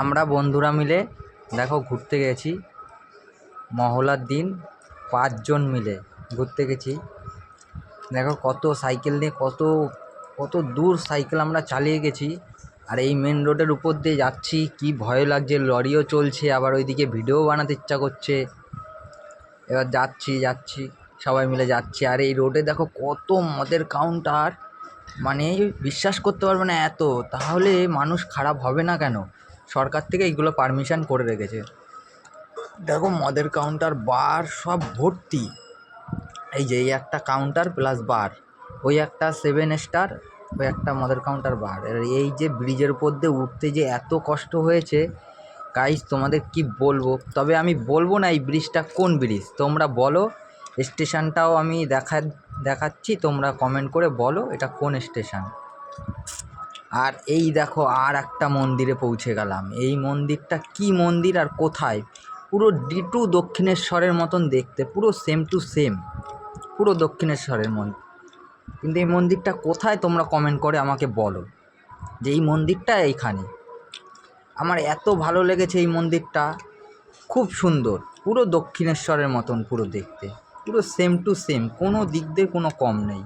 আমরা বন্ধুরা মিলে, দেখো ঘুরতে গেছি। মহলার দিন, পাঁচজন মিলে ঘুরতে গেছি। দেখো কত সাইকেল নিয়ে, কত কত দূর সাইকেল আমরা চালিয়ে গেছি। আর এই মেন রোডের উপর দিয়ে যাচ্ছি, কি ভয় লাগছে, লরিও চলছে, আবার ওইদিকে ভিডিও বানাতে ইচ্ছা করছে। এবার যাচ্ছি যাচ্ছি, সবাই মিলে যাচ্ছি। আর এই রোডে দেখো কত মদের কাউন্টার মানে বিশ্বাস করতে পারবে না এত, তাহলে মানুষ খারাপ হবে না কেন? সরকার থেকে এইগুলো পারমিশন করে রেখেছে। দেখো, মদের কাউন্টার বার সব ভর্তি। এই যে, এই একটা কাউন্টার প্লাস বার ওই একটা সেভেন স্টার ওই একটা মদের কাউন্টার বার এই যে ব্রিজের উপর দিয়ে উঠতে যে এত কষ্ট হয়েছে গাইস তোমাদের কি বলব? তবে আমি বলব না এই ব্রিজটা কোন ব্রিজ তোমরা বলো স্টেশনটাও আমি দেখা দেখাচ্ছি, তোমরা কমেন্ট করে বলো এটা কোন স্টেশন আর এই দেখো, আর একটা মন্দিরে পৌঁছে গেলাম। এই মন্দিরটা কি মন্দির আর কোথায়? পুরো ডিটু দক্ষিণেশ্বরের মতন দেখতে, পুরো সেম টু সেম পুরো দক্ষিণেশ্বরের মন্দির কিন্তু এই মন্দিরটা কোথায় তোমরা কমেন্ট করে আমাকে বলো। যে এই মন্দিরটা এইখানে। আমার এত ভালো লেগেছে এই মন্দিরটা। খুব সুন্দর, পুরো দক্ষিণেশ্বরের মতন পুরো দেখতে। পুরো সেম টু সেম কোনো দিক দিয়ে কোনো কম নেই।